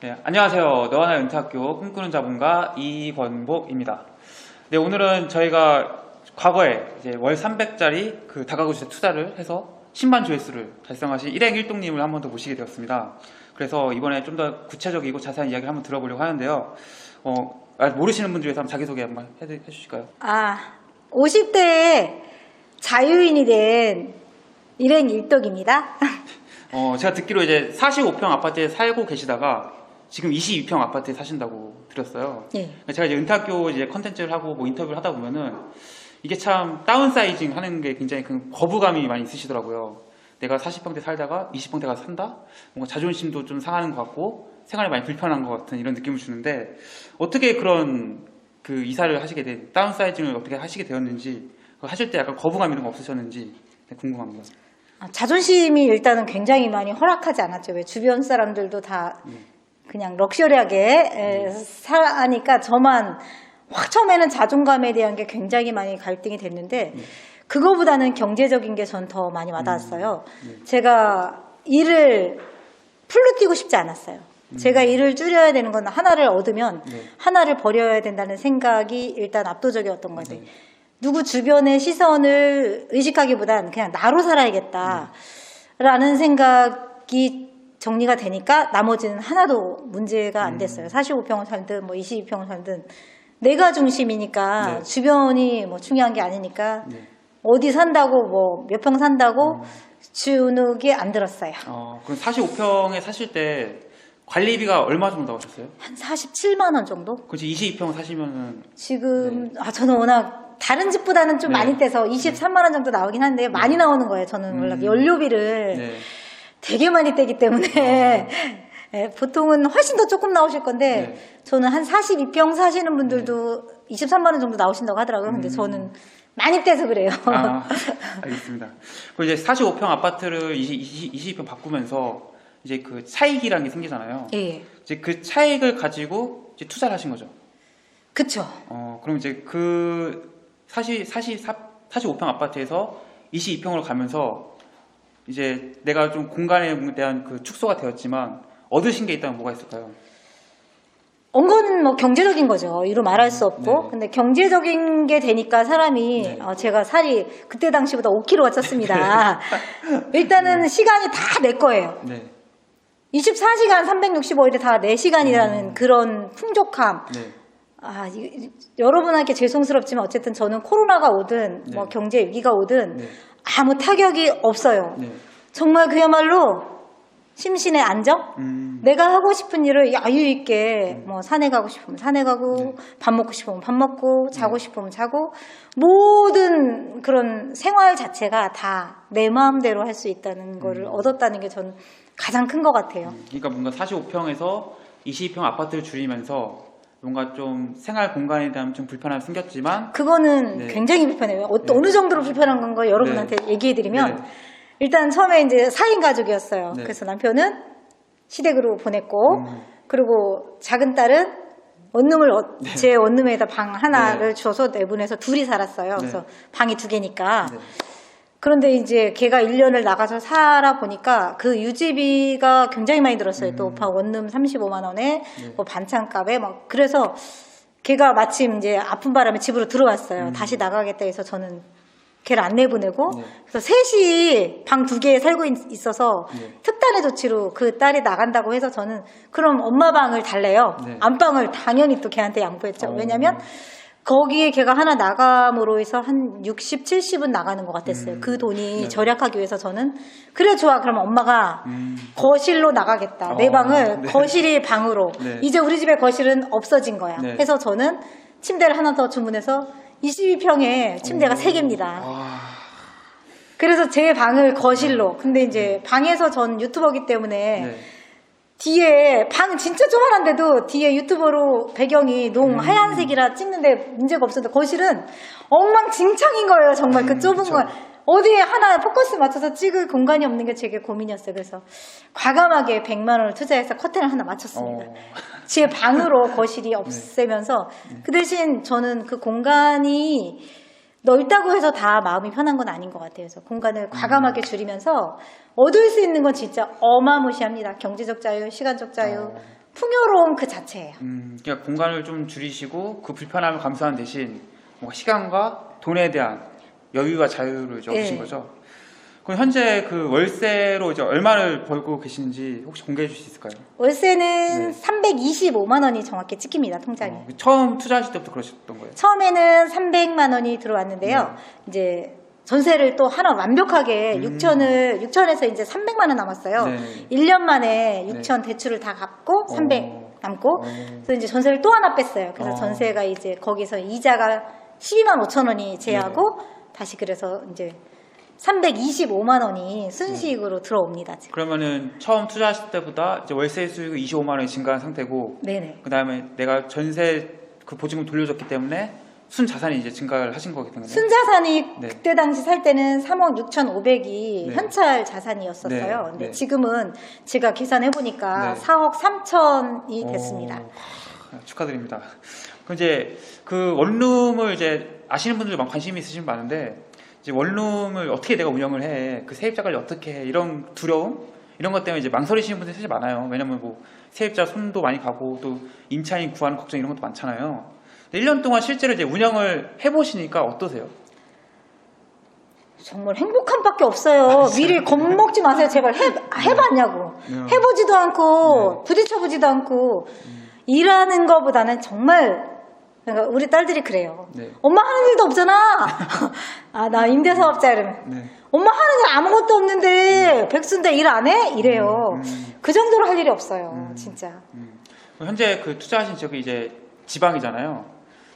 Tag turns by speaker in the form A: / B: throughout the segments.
A: 네, 안녕하세요. 너와 나 은퇴학교 꿈꾸는 자본가 이권복입니다. 네, 오늘은 저희가 과거에 이제 월 300짜리 그 다가구 주택 투자를 해서 10만 조회수를 달성하신 일행 일동님을 한 번 더 모시게 되었습니다. 그래서 이번에 좀 더 구체적이고 자세한 이야기를 한번 들어보려고 하는데요. 어, 아, 모르시는 분들 위해서 한번 자기소개 한번 해, 해주실까요?
B: 아, 50대에 자유인이 된 일행 일덕입니다.
A: 어, 제가 듣기로 이제 45평 아파트에 살고 계시다가 지금 22평 아파트에 사신다고 들었어요.
B: 예.
A: 제가 이제 은퇴학교 이제 컨텐츠를 하고 뭐 인터뷰를 하다 보면은 이게 참 다운사이징 하는 게 굉장히 큰 거부감이 많이 있으시더라고요. 내가 40평대 살다가 20평대 가서 산다? 뭔가 자존심도 좀 상하는 것 같고 생활이 많이 불편한 것 같은 이런 느낌을 주는데 어떻게 그런 그 이사를 하시게 된 다운사이징을 어떻게 하시게 되었는지 하실 때 약간 거부감 이런 거 없으셨는지 네, 궁금합니다.
B: 아, 자존심이 일단은 굉장히 많이 허락하지 않았죠. 왜 주변 사람들도 다 그냥 럭셔리하게 에, 살아니까 저만 확 처음에는 자존감에 대한 게 굉장히 많이 갈등이 됐는데 그거보다는 경제적인 게 전 더 많이 와닿았어요. 제가 일을 풀로 뛰고 싶지 않았어요. 제가 일을 줄여야 되는 건 하나를 얻으면
A: 네.
B: 하나를 버려야 된다는 생각이 일단 압도적이었던 것 같아요. 누구 주변의 시선을 의식하기보단 그냥 나로 살아야겠다라는 생각이 정리가 되니까 나머지는 하나도 문제가 안 됐어요. 45평을 살든 뭐 22평을 살든 내가 중심이니까
A: 네.
B: 주변이 뭐 중요한 게 아니니까
A: 네.
B: 어디 산다고 뭐 몇 평 산다고 주눅이 안 들었어요.
A: 어, 그럼 45평에 사실 때 관리비가 얼마 정도 나오셨어요?
B: 한 47만 원 정도?
A: 그렇지 22평 사시면은
B: 지금 아 저는 워낙 다른 집보다는 좀
A: 네.
B: 많이 떼서 23만 원 정도 나오긴 한데 많이 나오는 거예요. 저는 원래
A: 음.
B: 연료비를
A: 네.
B: 되게 많이 떼기 때문에 예, 보통은 훨씬 더 조금 나오실 건데
A: 네.
B: 저는 한 42평 사시는 분들도 23만 원 정도 나오신다고 하더라고요. 근데
A: 음.
B: 저는 많이 떼서 그래요.
A: 아, 알겠습니다. 그리고 이제 45평 아파트를 20, 22평 바꾸면서 이제 그 차익이라는 게 생기잖아요.
B: 예,
A: 이제 그 차익을 가지고 이제 투자를 하신 거죠.
B: 그쵸.
A: 어, 그럼 이제 그 40, 40, 45평 아파트에서 22평으로 가면서 이제 내가 좀 공간에 대한 그 축소가 되었지만 얻으신 게 있다면 뭐가 있을까요?
B: 언거는 뭐 경제적인 거죠. 이루 말할 수 없고.
A: 네.
B: 근데 경제적인 게 되니까 사람이
A: 네.
B: 어, 제가 살이 그때 당시보다 5kg가 쪘습니다. 일단은 시간이 다 내 거예요.
A: 네.
B: 24시간 365일에 다 4시간이라는 그런 풍족함.
A: 네.
B: 아, 이- 이- 여러분에게 죄송스럽지만 어쨌든 저는 코로나가 오든 뭐
A: 네.
B: 경제 위기가 오든
A: 네.
B: 아무 타격이 없어요.
A: 네.
B: 정말 그야말로 심신의 안정?
A: 음.
B: 내가 하고 싶은 일을 여유 있게 뭐 산에 가고 싶으면 산에 가고
A: 네.
B: 밥 먹고 싶으면 밥 먹고 자고 싶으면 자고 모든 그런 생활 자체가 다 내 마음대로 할 수 있다는 거를
A: 음.
B: 얻었다는 게전 가장 큰 것 같아요.
A: 그러니까 뭔가 45평에서 22평 아파트를 줄이면서 뭔가 좀 생활 공간에 대한 좀 불편함이 생겼지만
B: 그거는
A: 네.
B: 굉장히 불편해요. 어,
A: 네.
B: 어느 정도로 불편한 건가 여러분한테 얘기해드리면
A: 네.
B: 일단 처음에 이제 4인 가족이었어요.
A: 네.
B: 그래서 남편은 시댁으로 보냈고
A: 음.
B: 그리고 작은 딸은 원룸을 어-
A: 네.
B: 제 원룸에다 방 하나를 주어서 내보내서 둘이 살았어요. 그래서
A: 네.
B: 방이 두 개니까.
A: 네.
B: 그런데 이제 걔가 1년을 나가서 살아 보니까 그 유지비가 굉장히 많이 들었어요. 또방 원룸 35만 원에
A: 음. 네.
B: 뭐 반찬값에 막 그래서 걔가 마침 이제 아픈 바람에 집으로 들어왔어요. 다시 나가겠다 해서 저는 걔를 안 내보내고
A: 네.
B: 그래서 셋이 방 두 개에 살고 있- 있어서
A: 네.
B: 특단의 조치로 그 딸이 나간다고 해서 저는 그럼 엄마 방을 달래요.
A: 네.
B: 안방을 당연히 또 걔한테 양보했죠.
A: 어.
B: 왜냐면 거기에 걔가 하나 나감으로 해서 한 60, 70은 나가는 것 같았어요.
A: 음.
B: 그 돈이
A: 네.
B: 절약하기 위해서 저는 그래 좋아. 그럼 엄마가
A: 음.
B: 거실로 나가겠다. 내
A: 어,
B: 방을
A: 네.
B: 거실이 방으로.
A: 네.
B: 이제 우리 집의 거실은 없어진 거야.
A: 네.
B: 해서 저는 침대를 하나 더 주문해서 22평에 침대가
A: 오.
B: 세 개입니다.
A: 아,
B: 그래서 제 방을 거실로. 근데 이제 방에서 전 유튜버기 때문에
A: 네.
B: 뒤에 방 진짜 조만한데도 뒤에 유튜버로 배경이 농
A: 음.
B: 하얀색이라 찍는데 문제가 없었는데 거실은 엉망진창인 거예요. 정말 그
A: 음,
B: 좁은. 걸. 어디에 하나 포커스 맞춰서 찍을 공간이 없는 게 되게 고민이었어요. 그래서 과감하게 100만 원을 투자해서 커튼을 하나 맞췄습니다.
A: 어.
B: 제 방으로 거실이 없애면서 그 대신 저는 그 공간이 넓다고 해서 다 마음이 편한 건 아닌 것 같아요. 그래서 공간을 과감하게 줄이면서 얻을 수 있는 건 진짜 어마무시합니다. 경제적 자유, 시간적 자유,
A: 어.
B: 풍요로움 그 자체예요.
A: 음, 그러니까 공간을 좀 줄이시고 그 불편함을 감수하는 대신 뭔가 시간과 돈에 대한 여유와 자유를 얻으신
B: 네.
A: 거죠. 그럼 현재 그 월세로 이제 얼마를 벌고 계시는지 혹시 공개해 주실 수 있을까요?
B: 월세는
A: 네.
B: 325만 원이 정확히 찍힙니다, 통장에.
A: 어, 처음 투자하실 때부터 그러셨던 거예요?
B: 처음에는 300만 원이 들어왔는데요. 이제 전세를 또 하나 완벽하게
A: 네. 음.
B: 6천을 6천에서 이제 300만 원 남았어요.
A: 네.
B: 1년 만에 6천 대출을 다 갚고 300
A: 어.
B: 남고
A: 어.
B: 그래서 이제 전세를 또 하나 뺐어요. 그래서
A: 어.
B: 전세가 이제 거기서 이자가 12만 5천 원이 제하고
A: 네.
B: 다시 그래서 이제 325만 원이 순수익으로 들어옵니다. 지금.
A: 그러면은 처음 투자하실 때보다 이제 월세 수익이 25만 원이 증가한 상태고
B: 네네.
A: 그 다음에 내가 전세 그 보증금 돌려줬기 때문에 순 자산이 이제 증가를 하신 거기 때문에
B: 순자산이
A: 네.
B: 그때 당시 살 때는 3억 6,500이
A: 네.
B: 현찰 자산이었었어요.
A: 네,
B: 근데
A: 네.
B: 지금은 제가 계산해 보니까
A: 네.
B: 4억 3천이 됐습니다.
A: 오, 하, 축하드립니다. 그 이제 그 원룸을 이제 아시는 분들 많 관심이 있으신 분 많은데 이제 원룸을 어떻게 내가 운영을 해, 그 세입자 관리 어떻게 해 이런 두려움 이런 것 때문에 이제 망설이시는 분들이 사실 많아요. 왜냐면 뭐 세입자 손도 많이 가고 또 임차인 구하는 걱정 이런 것도 많잖아요. 1년 동안 실제로 이제 운영을 해보시니까 어떠세요?
B: 정말 행복함밖에 없어요. 미리 겁먹지 마세요. 제발 해, 해봤냐고.
A: 네.
B: 해보지도 않고 부딪혀보지도 않고 일하는 것보다는 정말 그러니까 우리 딸들이 그래요.
A: 네.
B: 엄마 하는 일도 없잖아. 아 나 임대사업자 이러면
A: 네.
B: 엄마 하는 일 아무것도 없는데 백수인데 일안 해? 이래요.
A: 음, 음.
B: 그 정도로 할 일이 없어요.
A: 음.
B: 진짜.
A: 음. 현재 그 투자하신 지역이 이제 지방이잖아요.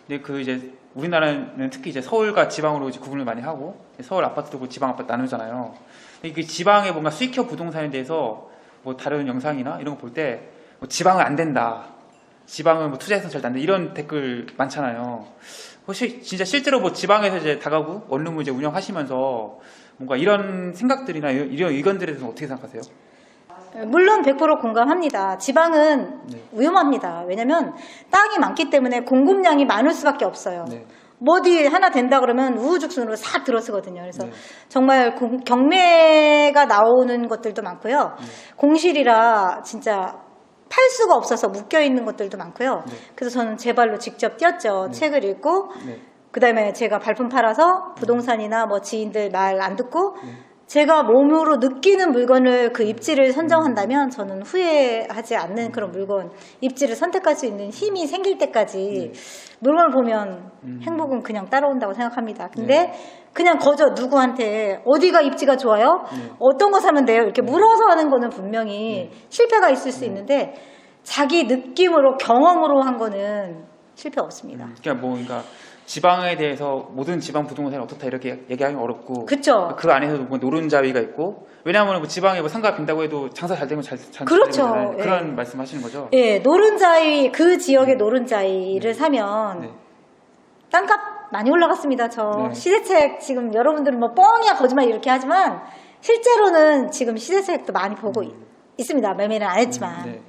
A: 근데 그 이제 우리나라는 특히 이제 서울과 지방으로 이제 구분을 많이 하고 서울 아파트도 그 지방 아파트 나누잖아요. 근데 그 지방의 뭔가 수익형 부동산에 대해서 뭐 다른 영상이나 이런 거 볼때뭐 지방은 안 된다. 지방은 뭐 투자해서 안 돼. 이런 댓글 많잖아요. 혹시 진짜 실제로 뭐 지방에서 이제 다가구 원룸을 이제 운영하시면서 뭔가 이런 생각들이나 이런 의견들에 대해서 어떻게 생각하세요?
B: 물론 100% 공감합니다. 지방은
A: 네.
B: 위험합니다. 왜냐면 땅이 많기 때문에 공급량이 많을 수밖에 없어요.
A: 네.
B: 뭐 어디 하나 된다 그러면 우후죽순으로 싹 들어서거든요. 그래서
A: 네.
B: 정말 공- 경매가 나오는 것들도 많고요.
A: 네.
B: 공실이라 진짜 팔 수가 없어서 묶여 있는 것들도 많고요.
A: 네.
B: 그래서 저는 제 발로 직접 뛰었죠.
A: 네.
B: 책을 읽고
A: 네.
B: 그다음에 제가 발품 팔아서 부동산이나 뭐 지인들 말 안 듣고
A: 네.
B: 제가 몸으로 느끼는 물건을 그 입지를 선정한다면 저는 후회하지 않는 그런 물건 입지를 선택할 수 있는 힘이 생길 때까지 물건을 보면
A: 음.
B: 행복은 그냥 따라온다고 생각합니다. 근데 그냥 거저 누구한테 어디가 입지가 좋아요?
A: 네.
B: 어떤 거 사면 돼요? 이렇게 물어서 하는 거는 분명히 실패가 있을 수 있는데 자기 느낌으로 경험으로 한 거는 실패 없습니다.
A: 음, 그러니까 뭐 그러니까 지방에 대해서 모든 지방 부동산이 어떻다 이렇게 얘기하기 어렵고
B: 그쵸?
A: 그 안에서도 뭐 노른자위가 있고 왜냐하면 뭐 지방에 뭐 상가 빈다고 해도 장사 잘 되면 잘, 잘
B: 그렇죠.
A: 되잖아요.
B: 예.
A: 그런 말씀하시는 거죠.
B: 예, 노른자이 그 지역의 노른자이를 사면
A: 네.
B: 땅값 많이 올라갔습니다. 저
A: 네.
B: 시세책 지금 여러분들은 뭐 뻥이야 거짓말 이렇게 하지만 실제로는 지금 시세책도 많이 보고 있- 있습니다. 매매는 안 했지만
A: 음, 네.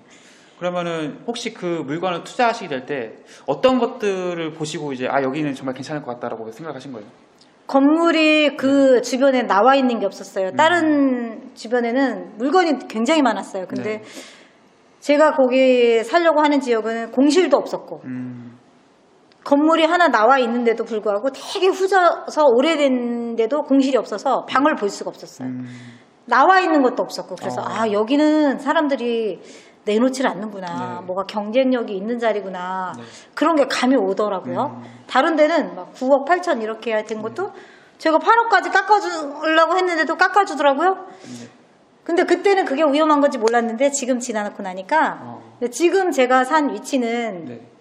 A: 그러면은 혹시 그 물건을 투자하시게 될 때 어떤 것들을 보시고 이제 아 여기는 정말 괜찮을 것 같다라고 생각하신 거예요?
B: 건물이 그 주변에 나와 있는 게 없었어요.
A: 음.
B: 다른 주변에는 물건이 굉장히 많았어요. 근데
A: 네.
B: 제가 거기 살려고 하는 지역은 공실도 없었고
A: 음,
B: 건물이 하나 나와 있는데도 불구하고 되게 후져서 오래된데도 공실이 없어서 방을 볼 수가 없었어요.
A: 음,
B: 나와 있는 것도 없었고 그래서
A: 어.
B: 아 여기는 사람들이 내놓질 않는구나
A: 네.
B: 뭐가 경쟁력이 있는 자리구나
A: 네.
B: 그런 게 감이 오더라고요
A: 음.
B: 다른 데는 막 9억 8천 이렇게 된 것도 제가 8억까지 깎아주려고 했는데도 깎아주더라고요
A: 네.
B: 근데 그때는 그게 위험한 건지 몰랐는데 지금 지나놓고 나니까
A: 어,
B: 지금 제가 산 위치는
A: 네.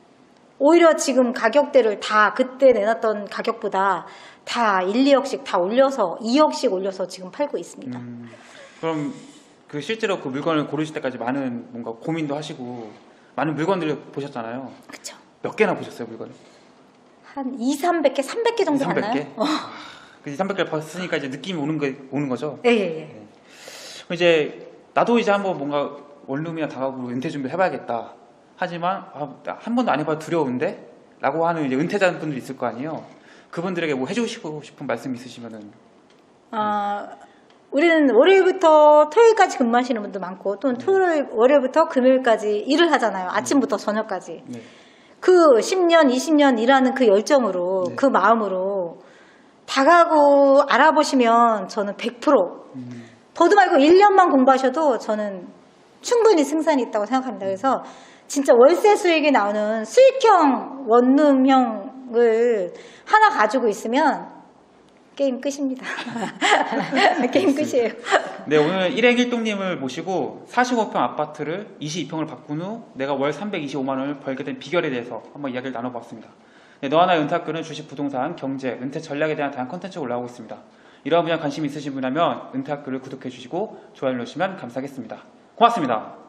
B: 오히려 지금 가격대를 다 그때 내놨던 가격보다 다 1, 2억씩 다 올려서 2억씩 올려서 지금 팔고 있습니다
A: 음, 그럼 그 실제로 그 물건을 고르실 때까지 많은 뭔가 고민도 하시고 많은 물건들을 보셨잖아요.
B: 그쵸
A: 몇 개나 보셨어요 물건을?
B: 한 2, 300개, 300개 정도
A: 300개?
B: 갔나요? 어.
A: 그 300개를 봤으니까 이제 느낌이 오는 거 오는 거죠.
B: 예, 예, 예.
A: 그럼 이제 나도 이제 한번 뭔가 원룸이나 다가구로 은퇴 준비를 해봐야겠다. 하지만 아, 나한 번도 안 해봐 두려운데? 라고 하는 이제 은퇴자분들 있을 거 아니에요. 그분들에게 뭐 해주시고 싶은 말씀 있으시면은
B: 아, 우리는 월요일부터 토요일까지 근무하시는 분도 많고 또는 토요일 월요일부터 금요일까지 일을 하잖아요. 아침부터 저녁까지.
A: 네.
B: 그 10년, 20년 일하는 그 열정으로
A: 네.
B: 그 마음으로 다가고 알아보시면 저는 100%
A: 음.
B: 더도 말고 1년만 공부하셔도 저는 충분히 승산이 있다고 생각합니다. 그래서 진짜 월세 수익이 나오는 수익형 원룸형을 하나 가지고 있으면 게임 끝입니다. 게임 끝이에요.
A: 네, 오늘 일행일동님을 모시고 45평 아파트를 22평을 바꾼 후 내가 월 325만 원을 벌게 된 비결에 대해서 한번 이야기를 나눠봤습니다. 네, 너와 나의 은퇴학교는 주식, 부동산, 경제, 은퇴 전략에 대한 다양한 컨텐츠가 올라오고 있습니다. 이러한 분야 관심 있으신 분이라면 은퇴학교를 구독해 주시고 좋아요 눌러주시면 감사하겠습니다. 고맙습니다.